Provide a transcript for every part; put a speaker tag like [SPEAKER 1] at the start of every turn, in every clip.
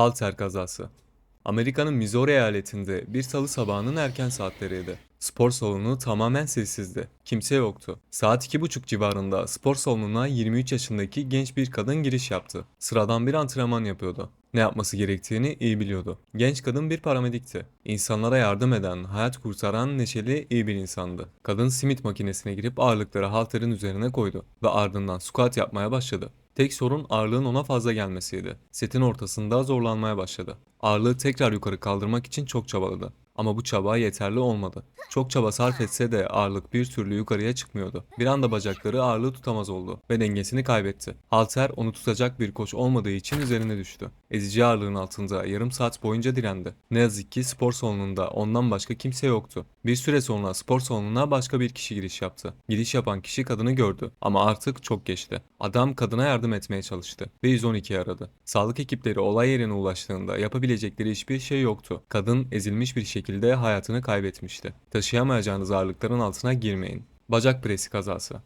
[SPEAKER 1] Halter kazası. Amerika'nın Missouri eyaletinde bir salı sabahının erken saatleriydi. Spor salonu tamamen sessizdi. Kimse yoktu. Saat iki buçuk civarında spor salonuna 23 yaşındaki genç bir kadın giriş yaptı. Sıradan bir antrenman yapıyordu. Ne yapması gerektiğini iyi biliyordu. Genç kadın bir paramedikti. İnsanlara yardım eden, hayat kurtaran neşeli iyi bir insandı. Kadın simit makinesine girip ağırlıkları halterin üzerine koydu ve ardından squat yapmaya başladı. Tek sorun ağırlığın ona fazla gelmesiydi. Setin ortasında zorlanmaya başladı. Ağırlığı tekrar yukarı kaldırmak için çok çabaladı. Ama bu çaba yeterli olmadı. Çok çaba sarf etse de ağırlık bir türlü yukarıya çıkmıyordu. Bir anda bacakları ağırlığı tutamaz oldu ve dengesini kaybetti. Halter onu tutacak bir koç olmadığı için üzerine düştü. Ezici ağırlığın altında yarım saat boyunca direndi. Ne yazık ki spor salonunda ondan başka kimse yoktu. Bir süre sonra spor salonuna başka bir kişi giriş yaptı. Giriş yapan kişi kadını gördü ama artık çok geçti. Adam kadına yardım etmeye çalıştı ve 112'yi aradı. Sağlık ekipleri olay yerine ulaştığında yapabilecekleri hiçbir şey yoktu. Kadın ezilmiş bir şekilde hayatını kaybetmişti. Taşıyamayacağınız ağırlıkların altına girmeyin. Bacak presi kazası.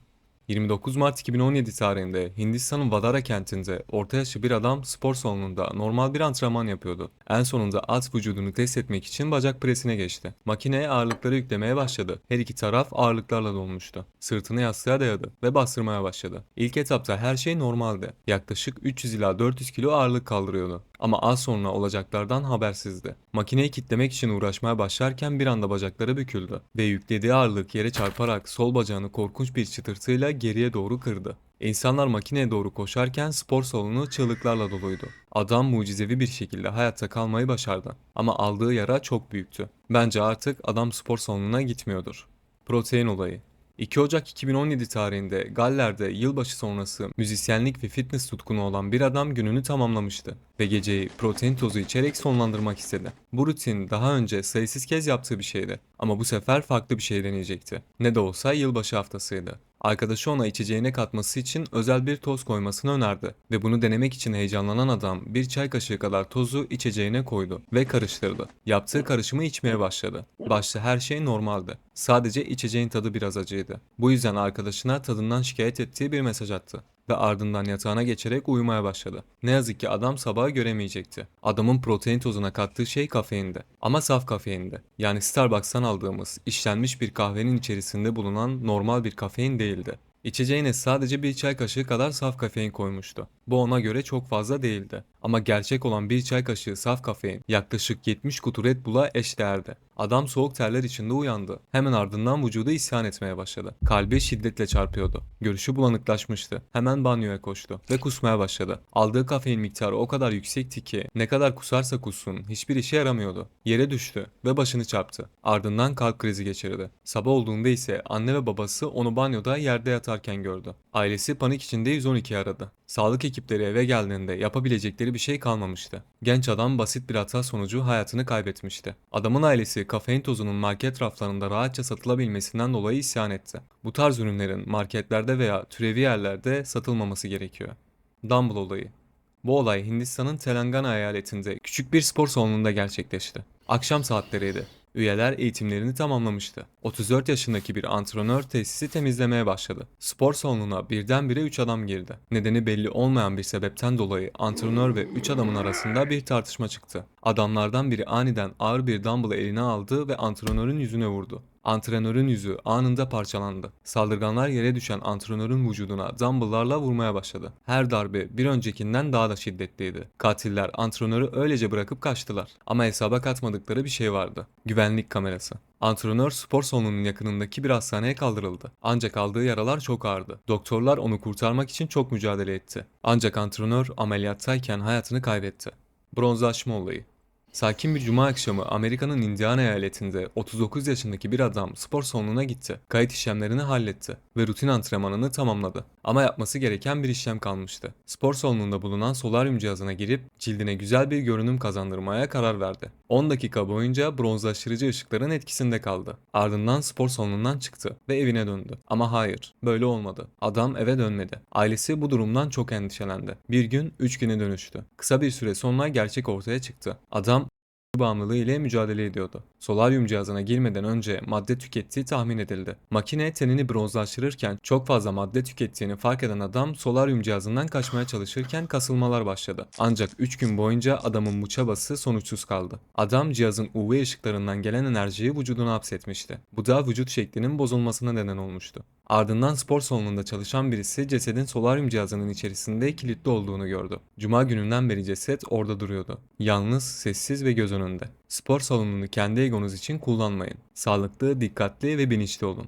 [SPEAKER 1] 29 Mart 2017 tarihinde Hindistan'ın Vadara kentinde orta yaşlı bir adam spor salonunda normal bir antrenman yapıyordu. En sonunda at vücudunu test etmek için bacak presine geçti. Makineye ağırlıkları yüklemeye başladı. Her iki taraf ağırlıklarla dolmuştu. Sırtını yastığa dayadı ve bastırmaya başladı. İlk etapta her şey normaldi. Yaklaşık 300 ila 400 kilo ağırlık kaldırıyordu. Ama az sonra olacaklardan habersizdi. Makineyi kitlemek için uğraşmaya başlarken bir anda bacakları büküldü ve yüklediği ağırlık yere çarparak sol bacağını korkunç bir çıtırtıyla geriye doğru kırdı. İnsanlar makineye doğru koşarken spor salonu çığlıklarla doluydu. Adam mucizevi bir şekilde hayatta kalmayı başardı. Ama aldığı yara çok büyüktü. Bence artık adam spor salonuna gitmiyordur. Protein olayı 2 Ocak 2017 tarihinde Galler'de yılbaşı sonrası müzisyenlik ve fitness tutkunu olan bir adam gününü tamamlamıştı ve geceyi protein tozu içerek sonlandırmak istedi. Bu rutin daha önce sayısız kez yaptığı bir şeydi ama bu sefer farklı bir şey deneyecekti. Ne de olsa yılbaşı haftasıydı. Arkadaşı ona içeceğine katması için özel bir toz koymasını önerdi ve bunu denemek için heyecanlanan adam bir çay kaşığı kadar tozu içeceğine koydu ve karıştırdı. Yaptığı karışımı içmeye başladı. Başta her şey normaldi. Sadece içeceğin tadı biraz acıydı. Bu yüzden arkadaşına tadından şikayet ettiği bir mesaj attı ve ardından yatağına geçerek uyumaya başladı. Ne yazık ki adam sabahı göremeyecekti. Adamın protein tozuna kattığı şey kafeindi. Ama saf kafeindi. Yani Starbucks'tan aldığımız işlenmiş bir kahvenin içerisinde bulunan normal bir kafein değildi. İçeceğine sadece bir çay kaşığı kadar saf kafein koymuştu. Bu ona göre çok fazla değildi. Ama gerçek olan bir çay kaşığı saf kafein yaklaşık 70 kutu Red Bull'a eşdeğerdi. Adam soğuk terler içinde uyandı. Hemen ardından vücudu isyan etmeye başladı. Kalbi şiddetle çarpıyordu. Görüşü bulanıklaşmıştı. Hemen banyoya koştu ve kusmaya başladı. Aldığı kafein miktarı o kadar yüksekti ki ne kadar kusarsa kussun hiçbir işe yaramıyordu. Yere düştü ve başını çarptı. Ardından kalp krizi geçirdi. Sabah olduğunda ise anne ve babası onu banyoda yerde yatarken gördü. Ailesi panik içinde 112 aradı. Sağlık ekipleri eve geldiğinde yapabilecekleri bir şey kalmamıştı. Genç adam basit bir hata sonucu hayatını kaybetmişti. Adamın ailesi kafein tozunun market raflarında rahatça satılabilmesinden dolayı isyan etti. Bu tarz ürünlerin marketlerde veya türevi yerlerde satılmaması gerekiyor. Dumble olayı bu olay Hindistan'ın Telangana eyaletinde küçük bir spor salonunda gerçekleşti. Akşam saatleriydi. Üyeler eğitimlerini tamamlamıştı. 34 yaşındaki bir antrenör tesisi temizlemeye başladı. Spor salonuna birdenbire 3 adam girdi. Nedeni belli olmayan bir sebepten dolayı antrenör ve 3 adamın arasında bir tartışma çıktı. Adamlardan biri aniden ağır bir dumbbell eline aldı ve antrenörün yüzüne vurdu. Antrenörün yüzü anında parçalandı. Saldırganlar yere düşen antrenörün vücuduna dumbbell'larla vurmaya başladı. Her darbe bir öncekinden daha da şiddetliydi. Katiller antrenörü öylece bırakıp kaçtılar. Ama hesaba katmadıkları bir şey vardı. Güvenlik kamerası. Antrenör spor salonunun yakınındaki bir hastaneye kaldırıldı. Ancak aldığı yaralar çok ağırdı. Doktorlar onu kurtarmak için çok mücadele etti. Ancak antrenör ameliyattayken hayatını kaybetti. Bronzlaşma olayı Sakin bir cuma akşamı Amerika'nın Indiana eyaletinde 39 yaşındaki bir adam spor salonuna gitti. Kayıt işlemlerini halletti ve rutin antrenmanını tamamladı. Ama yapması gereken bir işlem kalmıştı. Spor salonunda bulunan solaryum cihazına girip cildine güzel bir görünüm kazandırmaya karar verdi. 10 dakika boyunca bronzlaştırıcı ışıkların etkisinde kaldı. Ardından spor salonundan çıktı ve evine döndü. Ama hayır, böyle olmadı. Adam eve dönmedi. Ailesi bu durumdan çok endişelendi. Bir gün 3 güne dönüştü. Kısa bir süre sonra gerçek ortaya çıktı. Adam bağımlılığı ile mücadele ediyordu. Solaryum cihazına girmeden önce madde tükettiği tahmin edildi. Makine tenini bronzlaştırırken çok fazla madde tükettiğini fark eden adam solaryum cihazından kaçmaya çalışırken kasılmalar başladı. Ancak 3 gün boyunca adamın bu çabası sonuçsuz kaldı. Adam cihazın UV ışıklarından gelen enerjiyi vücuduna hapsetmişti. Bu da vücut şeklinin bozulmasına neden olmuştu. Ardından spor salonunda çalışan birisi cesedin solaryum cihazının içerisinde kilitli olduğunu gördü. Cuma gününden beri ceset orada duruyordu. Yalnız, sessiz ve göz önünde. Spor salonunu kendi egonuz için kullanmayın. Sağlıklı, dikkatli ve bilinçli olun.